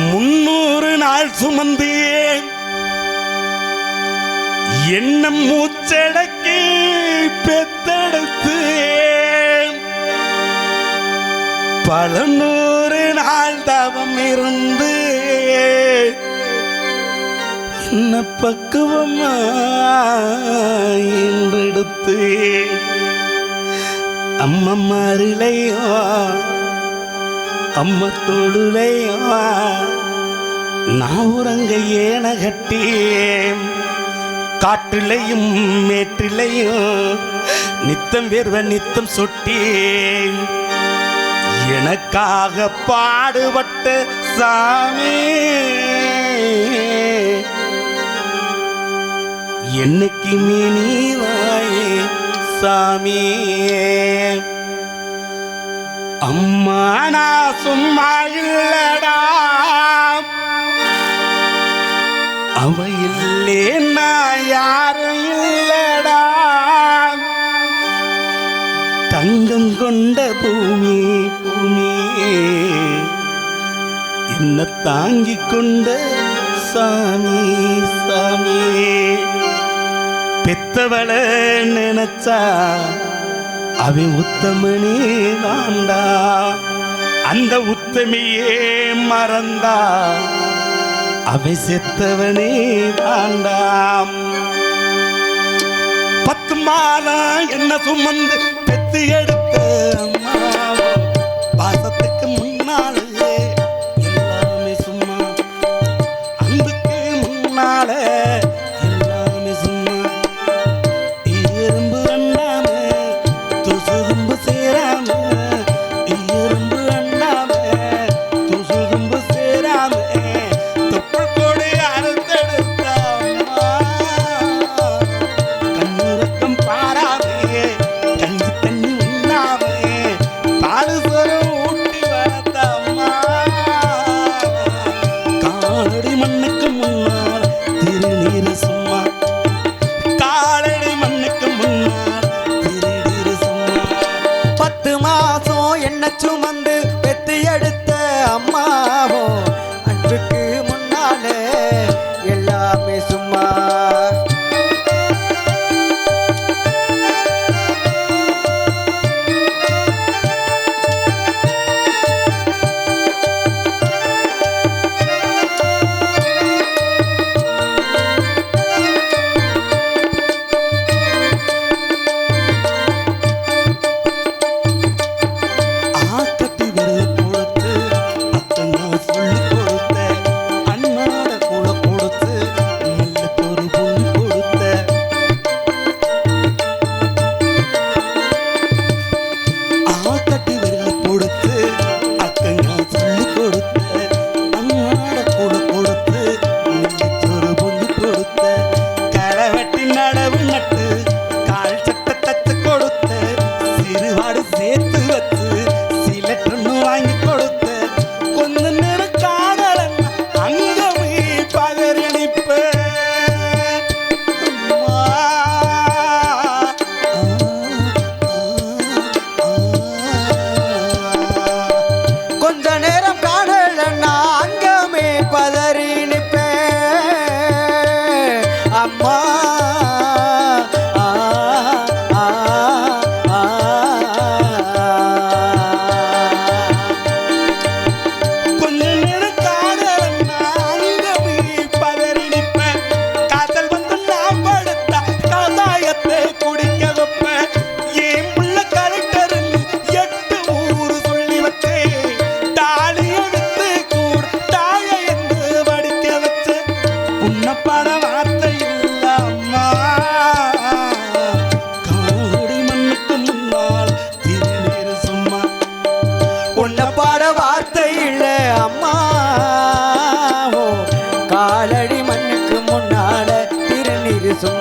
முன்னூறு நாள் சுமந்து எண்ணம் மூச்சடக்கி பெத்தெடுத்து பல நூறு நாள் தவம் இருந்து என்ன பக்குவமா என்றெடுத்து அம்மா அம்ம தோடுலையா நான் உறங்க ஏன கட்டி காற்றிலையும் மேற்றிலையும் நித்தம் வேர்வ நித்தம் சொட்டி எனக்காக பாடுபட்ட சாமி என்னைக்கு மீனி வாயே சாமியே? அம்மா நான் சும்மா இல்லடா. அவ இல்லேன்னா யாரும் இல்லடா. தங்கம் கொண்ட பூமி பூமி. என்ன தாங்கிக் கொண்ட சாமி சாமி. பெத்தவள நினைச்சா அவை உத்தமணி தாண்டா அந்த உத்தமியே மறந்தா. அவை செத்தவனே தாண்டாம் பத்து மாதா என்ன சுமந்து பெத்து எடுத்த அம்மா.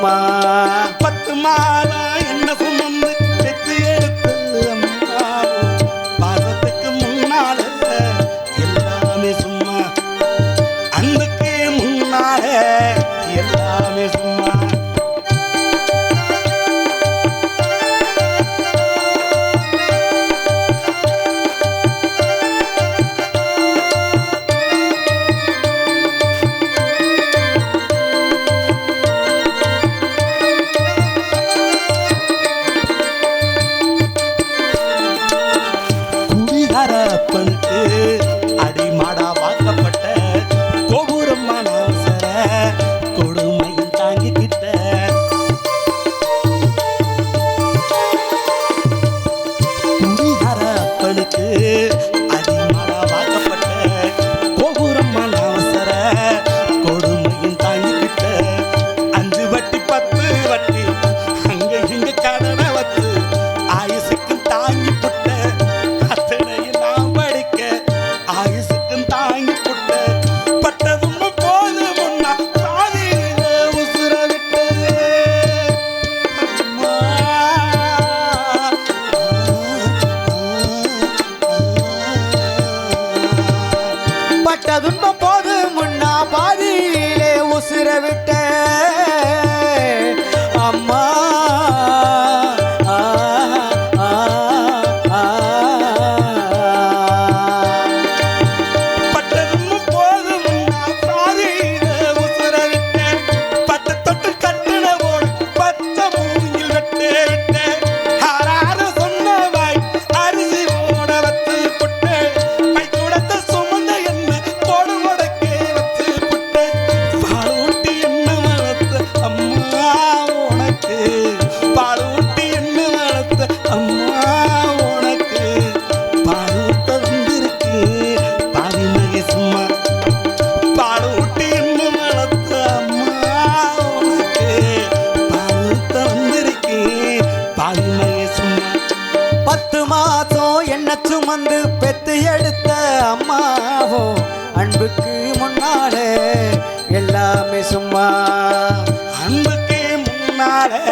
அம்மா பத்து மாலை 따분 뭐 சும்மாவோ அன்புக்கு முன்னாலே எல்லாமே சும்மா. அன்புக்கு முன்னாலே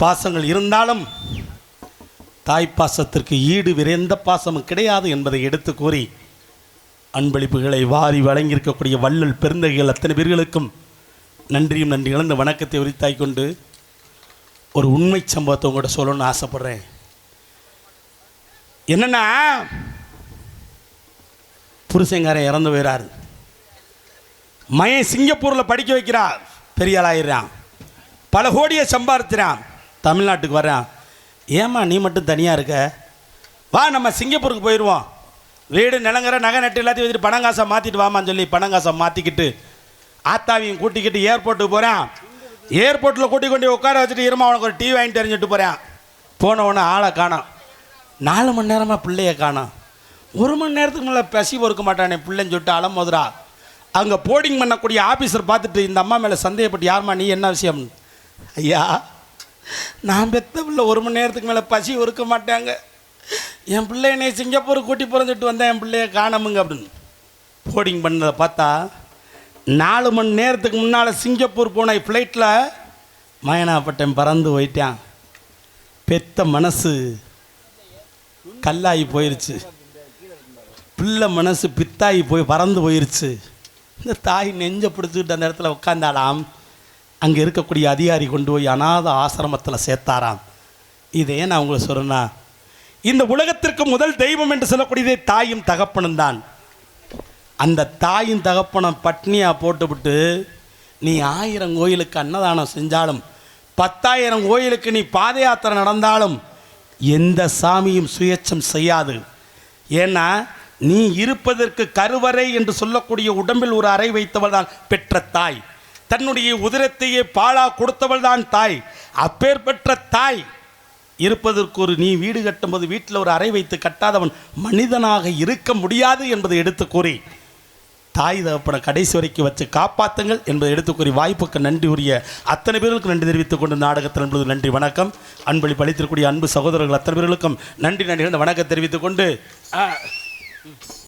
பாசங்கள் இருந்தாலும் தாய் பாசத்திற்கு ஈடு விரைந்த பாசமும் கிடையாது என்பதை எடுத்து கூறி அன்பளிப்புகளை வாரி வழங்கியிருக்கக்கூடிய வள்ளல் பெருந்தகைகள் அத்தனை பேர்களுக்கும் நன்றியும் நன்றி இழந்த வணக்கத்தை உரித்தாய் கொண்டு ஒரு உண்மை சம்பவத்தை உங்கள்கிட்ட சொல்லணும்னு ஆசைப்பட்றேன். என்னன்னா புருஷங்காரன் இறந்து போயிறாரு. மயன் சிங்கப்பூரில் படிக்க வைக்கிறார். பெரியாளாயிடுறான் பல கோடியை சம்பாதிக்கிறான். தமிழ்நாட்டுக்கு வரேன். ஏம்மா நீ மட்டும் தனியாக இருக்க? வா நம்ம சிங்கப்பூருக்கு போயிடுவோம் வீடு நிலங்கிற நகை நட்டு எல்லாத்தையும் வச்சுட்டு பணம் காசை மாற்றிட்டு வாமான்னு சொல்லி பணம் காசை மாற்றிக்கிட்டு ஆத்தாவையும் கூட்டிக்கிட்டு ஏர்போர்ட்டுக்கு போகிறேன் ஏர்போர்ட்டில் கூட்டி கொண்டு உட்கார வச்சுட்டு இருமா உனக்கு ஒரு டீ வாங்கிட்டு தெரிஞ்சுட்டு போகிறேன் போன உடனே ஆளை காணும். நாலு மணி நேரமாக பிள்ளைய காணும். ஒரு மணி நேரத்துக்கு மேலே பசி பொறுக்க மாட்டானே பிள்ளைன்னு சொல்லிட்டு அலமோதுரா அங்கே போர்டிங் பண்ணக்கூடிய ஆஃபீஸர் பார்த்துட்டு இந்த அம்மா மேலே சந்தேகப்பட்டு யாரும்மா நீ என்ன விஷயம்? ஐயா நான் பெத்த பிள்ளை ஒரு மணி நேரத்துக்கு மேலே பசி ஒருக்க மாட்டாங்க. என் பிள்ளை என்னை சிங்கப்பூர் கூட்டி பிறந்துட்டு வந்தேன் என் பிள்ளைய காணமுங்க அப்படின்னு. போர்டிங் பண்ணதை பார்த்தா நாலு மணி நேரத்துக்கு முன்னால் சிங்கப்பூர் போன ஃப்ளைட்டில் மயனாப்பட்டேன் பறந்து போயிட்டான். பெத்த மனசு கல்லாகி போயிருச்சு. பிள்ளை மனசு பித்தாகி போய் பறந்து போயிருச்சு. இந்த தாய் நெஞ்சை பிடிச்சிக்கிட்டு அந்த இடத்துல உட்காந்தாலாம் அங்கே இருக்கக்கூடிய அதிகாரி கொண்டு போய் அநாத ஆசிரமத்தில் சேர்த்தாராம். இதையே நான் உங்களுக்கு சொல்கிறேன்னா இந்த உலகத்திற்கு முதல் தெய்வம் என்று சொல்லக்கூடியதே தாயும் தகப்பனும் தான். அந்த தாயும் தகப்பனம் பட்னியாக போட்டுவிட்டு நீ ஆயிரம் கோயிலுக்கு அன்னதானம் செஞ்சாலும் பத்தாயிரம் கோயிலுக்கு நீ பாத யாத்திரை நடந்தாலும் எந்த சாமியும் சுயேச்சம் செய்யாது. ஏன்னா நீ இருப்பதற்கு கருவறை என்று சொல்லக்கூடிய உடம்பில் ஒரு அறை வைத்தவள் தான் பெற்ற தாய். தன்னுடைய உதிரத்தையே பாழா கொடுத்தவள் தான் தாய். அப்பேற்பட்ட தாய். இருப்பதற்கு ஒரு நீ வீடு கட்டும்போது வீட்டில் ஒரு அறை வைத்து கட்டாதவன் மனிதனாக இருக்க முடியாது என்பதை எடுத்து கூறி தாய் தகப்பனை கடைசி வரைக்கும் வச்சு காப்பாற்றுங்கள் என்பதை எடுத்து கூறி வாய்ப்புக்கு நன்றி உரிய அத்தனை பேர்களுக்கு நன்றி தெரிவித்துக் கொண்டு நாடகத்தில் என்பது நன்றி வணக்கம். அன்பளிப்பு அளித்திருக்கூடிய அன்பு சகோதரர்கள் அத்தனை பேர்களுக்கும் நன்றி நன்றி வணக்கம் தெரிவித்துக் கொண்டு